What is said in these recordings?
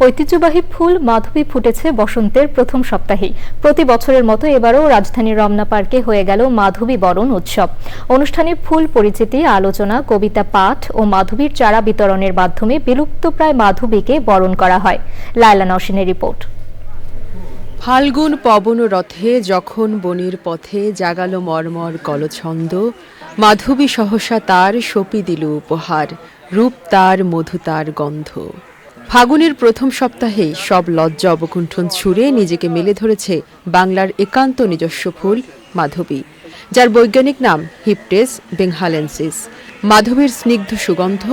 ঐতিহ্যবাহী ফুল মাধবী ফুটেছে বসন্তের প্রথম সপ্তাহেই। প্রতি বছরের মতো এবারও রাজধানীর রমনা পার্কে হয়ে গেল মাধবী বরণ উৎসব। অনুষ্ঠানে ফুল পরিচিতি, আলোচনা, কবিতা পাঠ ও মাধবীর চারা বিতরণের মাধ্যমে বিলুপ্তপ্রায় মাধবীকে বরণ করা হয়। লায়লা নওশিনের রিপোর্ট। ফাল্গুন পবন রথে যখন বনির পথে জাগালো মর্মর কলছন্দ, মাধবী সহসা তার সপি দিল উপহার, রূপ তার মধু তার গন্ধ। ফাগুনের প্রথম সপ্তাহেই সব লজ্জা অবকুণ্ঠন ছুঁড়ে নিজেকে মেলে ধরেছে বাংলার একান্ত নিজস্ব ফুল, মাধবী, যার বৈজ্ঞানিক নাম হিপটেস বেংহালেন্সিস মাধবীর স্নিগ্ধ সুগন্ধ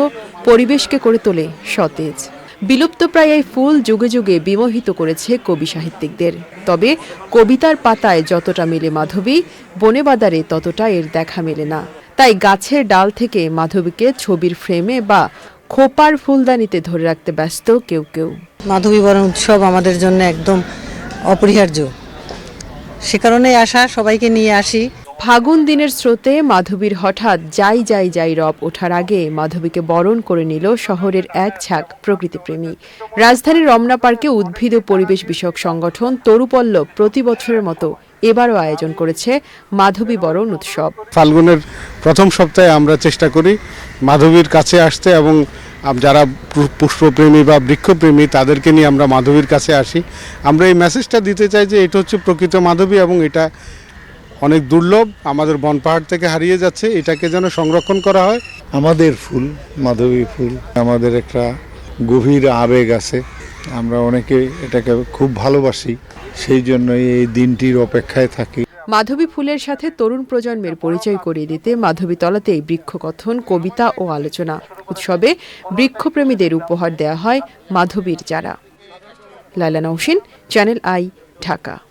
পরিবেশকে করে তোলে সতেজ। বিলুপ্তপ্রায় এই ফুল যুগে যুগে বিমোহিত করেছে কবি সাহিত্যিকদের। তবে কবিতার পাতায় যতটা মেলে মাধবী, বনে বাদারে ততটা এর দেখা মেলে না। তাই গাছের ডাল থেকে মাধবীকে ছবির ফ্রেমে বা খোপার ফুলদানিতে ধরে রাখতে ব্যস্ত কেউ কেউ। মাধবী বরণ উৎসব আমাদের জন্য একদম অপরিহার্য। সে কারণে আসা সবাইকে নিয়ে আসি। ফাগুন দিনের স্রোতে মাধবীর হঠাৎ যাই যাই যাই রব ওঠার আগে মাধবীকে বরণ করে নিল শহরের এক ঝাঁক প্রকৃতিপ্রেমী। রাজধানীর রমনা পার্কে উদ্ভিদ ও পরিবেশ বিষয়ক সংগঠন তরুপল্লব প্রতি বছরের মতো এবারও আয়োজন করেছে মাধবী বরণ উৎসব। ফাল্গুনের প্রথম সপ্তাহে আমরা চেষ্টা করি মাধবীর কাছে আসতে এবং যারা পুষ্পপ্রেমী বা বৃক্ষপ্রেমী তাদেরকে নিয়ে আমরা মাধবীর কাছে আসি। আমরা এই মেসেজটা দিতে চাই যে এটা হচ্ছে প্রকৃত মাধবী এবং এটা অনেক দুর্লভ আমাদের বন পাহাড় থেকে হারিয়ে যাচ্ছে এটাকে যেন সংরক্ষণ করা হয়। আমাদের ফুল মাধবী ফুল আমাদের একটা গভীর আবেগ আছে। আমরা অনেকে এটাকে খুব ভালোবাসি সেই জন্যই এই দিনটির অপেক্ষায় থাকি। মাধবী ফুলের সাথে তরুণ প্রজন্মের পরিচয় করিয়ে দিতে মাধবী তলাতে তলাতেই বৃক্ষকথন কবিতা ও আলোচনা। উৎসবে বৃক্ষপ্রেমীদের উপহার দেয়া হয় মাধবীর চারা। লালা নৌসিন চ্যানেল আই ঢাকা।